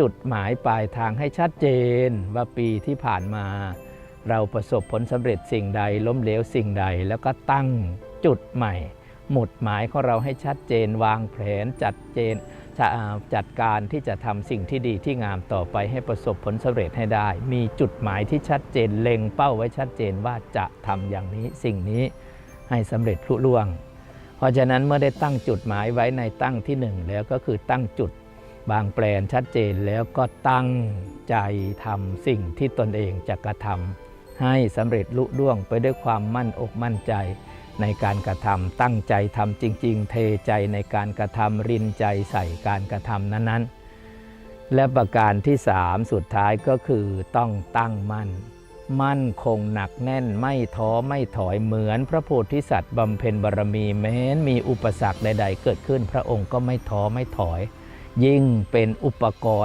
จุดหมายปลายทางให้ชัดเจนว่าปีที่ผ่านมา เราประสบผลสำเร็จสิ่งใด ล้มเหลวสิ่งใด แล้วก็ตั้งจุดใหม่ หมุดหมายของเราให้ชัดเจนวางแผนจัดเจนจ,จัดการที่จะทำสิ่งที่ดีที่งามต่อไปให้ประสบผลสำเร็จให้ได้ มีจุดหมายที่ชัดเจนเล็งเป้าไว้ชัดเจนว่าจะทำอย่างนี้สิ่งนี้ให้สำเร็จลุล่วง เพราะฉะนั้นเมื่อได้ตั้งจุดหมายไว้ในตั้งที่หนึ่งแล้วก็คือตั้งจุด บางแปลนชัดเจนแล้วก็ตั้งใจทำสิ่งที่ตนเองจะกระทำให้สำเร็จลุล่วงไปด้วยความมั่นอกมั่นใจ ในการกระทำตั้งใจทำจริง ๆ เทใจในการกระทำรินใจใส่การกระทำนั้นๆ และประการที่สามสุดท้ายก็คือต้องตั้งมั่นมั่นคงหนักแน่นไม่ท้อไม่ถอยเหมือนพระโพธิสัตว์บำเพ็ญบารมีแม้นมีอุปสรรคใด ๆ เกิดขึ้น พระองค์ก็ไม่ท้อไม่ถอย ยิ่งเป็นอุปกรณ์